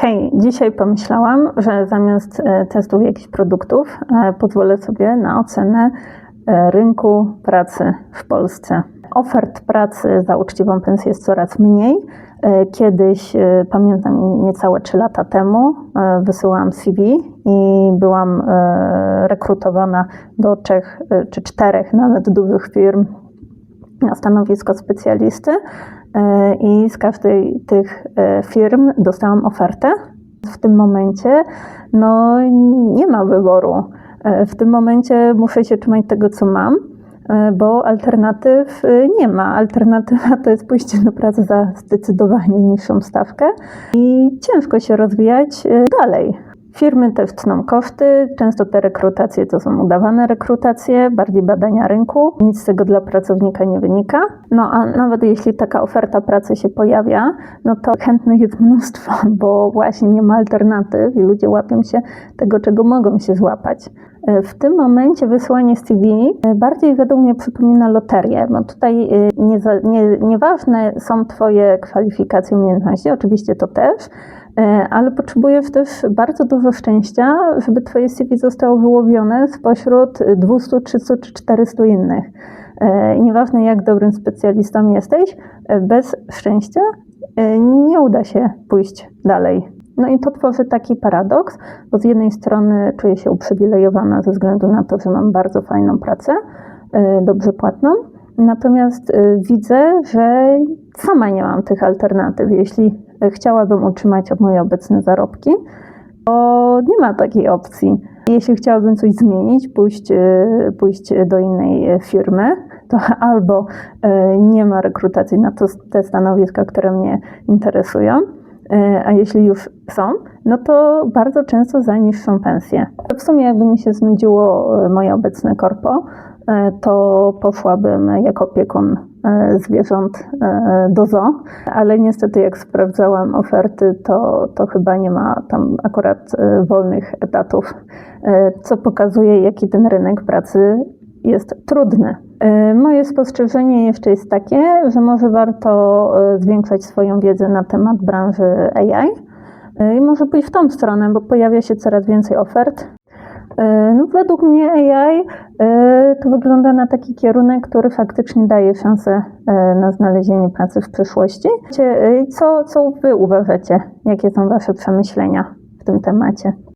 Hej, dzisiaj pomyślałam, że zamiast e, testów jakichś produktów e, pozwolę sobie na ocenę e, rynku pracy w Polsce. Ofert pracy za uczciwą pensję jest coraz mniej. Kiedyś, pamiętam niecałe 3 lata temu, wysyłałam CV i byłam rekrutowana do trzech czy czterech nawet dużych firm na stanowisko specjalisty i z każdej tych e, firm dostałam ofertę. W tym momencie no, nie ma wyboru. E, W tym momencie muszę się trzymać tego, co mam, e, bo alternatyw e, nie ma. Alternatywa to jest pójście do pracy za zdecydowanie niższą stawkę i ciężko się rozwijać e, dalej. Firmy też tną koszty, często te rekrutacje to są udawane rekrutacje, bardziej badania rynku, nic z tego dla pracownika nie wynika. No a nawet jeśli taka oferta pracy się pojawia, no to chętnych jest mnóstwo, bo właśnie nie ma alternatyw i ludzie łapią się tego, czego mogą się złapać. W tym momencie wysłanie CV e, bardziej według mnie przypomina loterię, bo tutaj e, nie, za- nie, nieważne są Twoje kwalifikacje, umiejętności, oczywiście to też, ale potrzebujesz też bardzo dużo szczęścia, żeby Twoje CV zostało wyłowione spośród 200, 300 czy 400 innych. E, Nieważne jak dobrym specjalistą jesteś, e, bez szczęścia e, nie uda się pójść dalej. No i to tworzy taki paradoks, bo z jednej strony czuję się uprzywilejowana ze względu na to, że mam bardzo fajną pracę, e, dobrze płatną, natomiast e, widzę, że sama nie mam tych alternatyw. Jeśli e, chciałabym utrzymać moje obecne zarobki, to nie ma takiej opcji. Jeśli chciałabym coś zmienić, pójść, e, pójść do innej e, firmy, to albo e, nie ma rekrutacji na to, te stanowiska, które mnie interesują, a jeśli już są, no to bardzo często za niższą pensję. W sumie jakby mi się znudziło moje obecne korpo, to poszłabym jako opiekun e, zwierząt e, do zoo, ale niestety jak sprawdzałam oferty, to, to chyba nie ma tam akurat e, wolnych etatów, e, co pokazuje, jaki ten rynek pracy jest trudny. E, Moje spostrzeżenie jeszcze jest takie, że może warto e, zwiększać swoją wiedzę na temat branży AI e, i może pójść w tą stronę, bo pojawia się coraz więcej ofert. E, No, według mnie AI e, to wygląda na taki kierunek, który faktycznie daje szansę e, na znalezienie pracy w przyszłości. Co, co Wy uważacie? Jakie są Wasze przemyślenia w tym temacie?